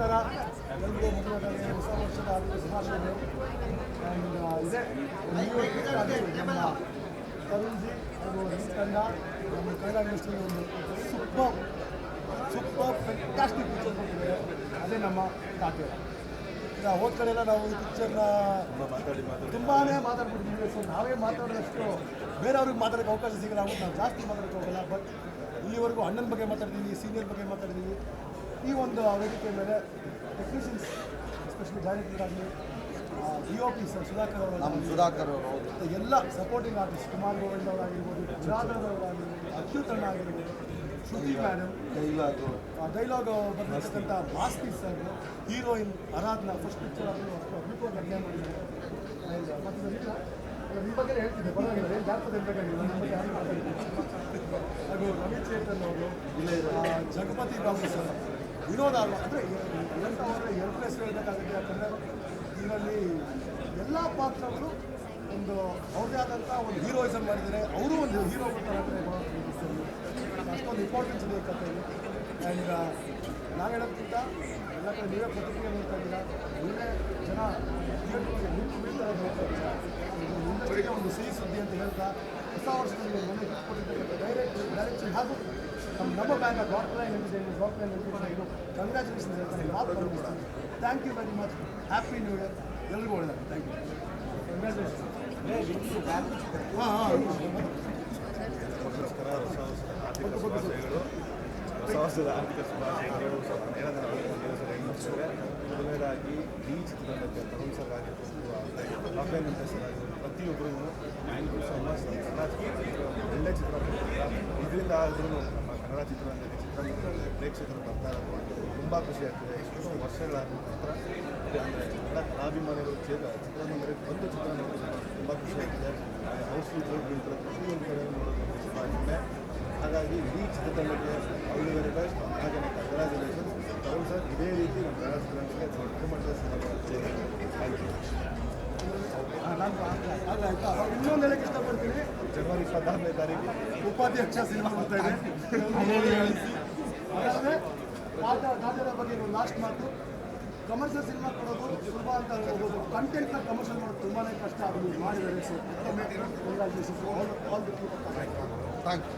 ನಂತರ ಎಲ್ಲರಿಗೂ ಮುಖ್ಯವಾಗಿ ಹೊಸ ವರ್ಷದ ಇದೆ. ತರುಣ್ಜಿ ಅವರು ಈ ತಂಡ ನಮ್ಮ ಕನ್ನಡ ಇಂಡಸ್ಟ್ರಿಯಲ್ಲಿ ಒಂದು ಸೂಪರ್ ಸೂಪರ್ ಫ್ಯಾಂಟಾಸ್ಟಿಕ್ ಪಿಕ್ಚರ್ ಅದೇ ನಮ್ಮ ಖಾತೆ ಈಗ ಹೋದ ಕಡೆ ಎಲ್ಲ ನಾವು ಈ ಪಿಕ್ಚರ್ನ ತುಂಬಾ ಮಾತಾಡ್ಬಿಟ್ಟಿದ್ದೀವಿ ಸೊ ನಾವೇ ಮಾತಾಡಿದಷ್ಟು ಬೇರೆಯವ್ರಿಗೆ ಮಾತಾಡೋಕ್ಕೆ ಅವಕಾಶ ಸಿಗಲ್ಲ. ನಾವು ಜಾಸ್ತಿ ಮಾತಾಡೋಕ್ಕೆ ಹೋಗಲ್ಲ. ಬಟ್ ಇಲ್ಲಿವರೆಗೂ ಅಣ್ಣನ ಬಗ್ಗೆ ಮಾತಾಡ್ತೀವಿ ಸೀನಿಯರ್ ಬಗ್ಗೆ ಮಾತಾಡ್ತೀವಿ. ಈ ಒಂದು ವೇದಿಕೆ ಮೇಲೆ ಟೆಕ್ನಿಷಿಯನ್ಸ್ ಎಸ್ಪೆಷಲಿ ಡೈರೆಕ್ಟರ್ ಆಗಲಿ D O P sir Sudhakar ನಮ್ಮ ಅವರು ಸುಧಾಕರ್ ಅವರು ಎಲ್ಲ ಸಪೋರ್ಟಿಂಗ್ ಆರ್ಟಿಸ್ಟ್ ಕುಮಾರ್ ಗೋವಿಂದ್ ಅವರಾಗಿರ್ಬೋದು ಜಾಧವ್ ಅವರಾಗಿರ್ಬೋದು ಅಚ್ಯುತ್ ಅಣ್ಣ ಆಗಿರ್ಬೋದು ಶ್ರುತಿ ಮೇಡಮ್ ಡೈಲಾಗ್ ಡೈಲಾಗ್ ಬರ್ತಕ್ಕಂಥ Masti. Sir heroine Aradhana first picture ಆದರೂ ಅಷ್ಟು ಅದ್ಭುತವಾಗಿ ಅಡುಗೆ ಮಾಡಿದ್ದಾರೆ. ಮತ್ತು ನಿಮ್ಮ ಬಗ್ಗೆ ಹೇಳ್ತಿದ್ದೆ ಪರವಾಗಿಲ್ಲ ಏನು ಜಾಸ್ತಿ ನಿಮ್ಮ ಬಗ್ಗೆ ಯಾರು ಹಾಗೂ ರವಿ ಚೇತನ್ ಅವರು ಜಗಪತಿ ಬಾಬು ಸರ್ ವಿನೋದ ಅಲ್ಲ ಅಂದರೆ ಎಂಥ ಅವರ ಎರಡು ಹೆಸರು ಹೇಳಬೇಕಾಗುತ್ತೆ ಯಾಕಂದರೆ ಇದರಲ್ಲಿ ಎಲ್ಲ ಪಾತ್ರಗಳು ಒಂದು ಅವ್ರದೇ ಆದಂಥ ಒಂದು ಹೀರೋಯಿಸಮ್ ಮಾಡಿದರೆ ಅವರು ಒಂದು ಹೀರೋ ಅಷ್ಟೊಂದು ಇಂಪಾರ್ಟೆನ್ಸ್ ಇದೆ ಕಥೆಗೆ ಆ್ಯಂಡ್ ನಾವು ಹೇಳೋದಕ್ಕಿಂತ ಎಲ್ಲ ಕಡೆ ನೀವೇ ಪ್ರತಿಕ್ರಿಯೆ ನೋಡ್ತಾ ಇದ್ದೀರಾ? ಒಳ್ಳೆ ಜನ ಒಂದು ಸಿಹಿ ಸುದ್ದಿ ಅಂತ ಹೇಳ್ತಾ ಹೊಸ ವರ್ಷದಲ್ಲಿ ಮನೆ ಕೊಟ್ಟಿರ್ತಕ್ಕಂಥ ಡೈರೆಕ್ಟ್ ಡೈರೆಕ್ಷನ್ ಹಾಗೂ ನಮ್ಮ ನಮ್ಮ ಬ್ಯಾಂಕ್ ಲೈನ್ ಎಂಟರ್ಟೈನ್ಮೆಂಟ್ ಇದು ಕಂಗ್ರ್ಯಾಚುಲೇಷನ್ ಹೇಳ್ತಾರೆ ಕೂಡ thank you very much happy new year ಎಲ್ರಿಗೂ ಒಳ್ಳೆಯದು ಥ್ಯಾಂಕ್ ಯು ಹಾಂ ಹಾಂ ಹೊಸ ಹೊಸ ಆರ್ಥಿಕ ಮೊದಲನೇದಾಗಿ ಈ ಚಿತ್ರರಂಗಕ್ಕೆ ತರುಣ್ ಸರ್ ಆಗಿರ್ಬೋದು ಆಗಿರ್ಬೋದು ಪ್ರತಿಯೊಬ್ಬರಿಗೂ ಥ್ಯಾಂಕ್ ಯು ಸೊ ಮಚ್ ಒಳ್ಳೆ ಚಿತ್ರ ಇದರಿಂದ ಆದರೂ ಕನ್ನಡ ಚಿತ್ರರಂಗದಲ್ಲಿ ಚಿತ್ರರಂಗದಲ್ಲಿ ಪ್ರೇಕ್ಷಕರು ಬರ್ತಾ ಇರೋದು ತುಂಬ ಖುಷಿ ಆಗ್ತಿದೆ. ಎಷ್ಟೋ ವರ್ಷಗಳಾದ ನಂತರ ಅಂದರೆ ಎಲ್ಲ ಕಲಾಭಿಮಾನಿಗಳು ಚೇತ ಚಿತ್ರರಂಗದಲ್ಲಿ ಬಂದು ಚಿತ್ರ ನೋಡೋದು ತುಂಬ ಖುಷಿ ಆಗ್ತಿದೆ. ಬೀಳ್ತಾರೆ. ಪ್ರತಿಯೊಂದು ಕಡೆ ನೋಡೋದು ತುಂಬ ಹೆಮ್ಮೆ ಹಾಗಾಗಿ ಇಡೀ ಚಿತ್ರತಂಡಕ್ಕೆ ವೆರಿ ಬೆಸ್ಟ್ ಹಾಗೆ ಕಂಗ್ರ್ಯಾಚುಲೇಷನ್ ತರುಣ್ ಸರ್ ಇದೇ ರೀತಿ ನಮ್ಮ ಕನ್ನಡ ಚಿತ್ರರಂಗಕ್ಕೆ ದೊಡ್ಡ ಮಟ್ಟದ ಯು ನಾನು ಇನ್ನೊಂದು ಹೇಳಕ್ಕೆ ಇಷ್ಟಪಡ್ತೀನಿ. ಜನವರಿ ಇಪ್ಪತ್ತಾರನೇ ತಾರೀಕು ಉಪಾಧ್ಯಕ್ಷ ಸಿನಿಮಾ ಬರ್ತಾ ಇದೆ. ದಾದ ಬಗ್ಗೆ ಒಂದು ಲಾಸ್ಟ್ ಮಾತು. ಕಮರ್ಷಿಯಲ್ ಸಿನಿಮಾ ಕೊಡೋದು ಸುಲಭ ಅಂತ ಹೇಳ್ಬೋದು. ಕಂಟೆಂಟ್ನ ಕಮರ್ಷಿಯಲ್ ಮಾಡೋದು ತುಂಬಾ ಕಷ್ಟ. ನೀವು ಮಾಡಿದ್ದಾರೆ. So all all the thank you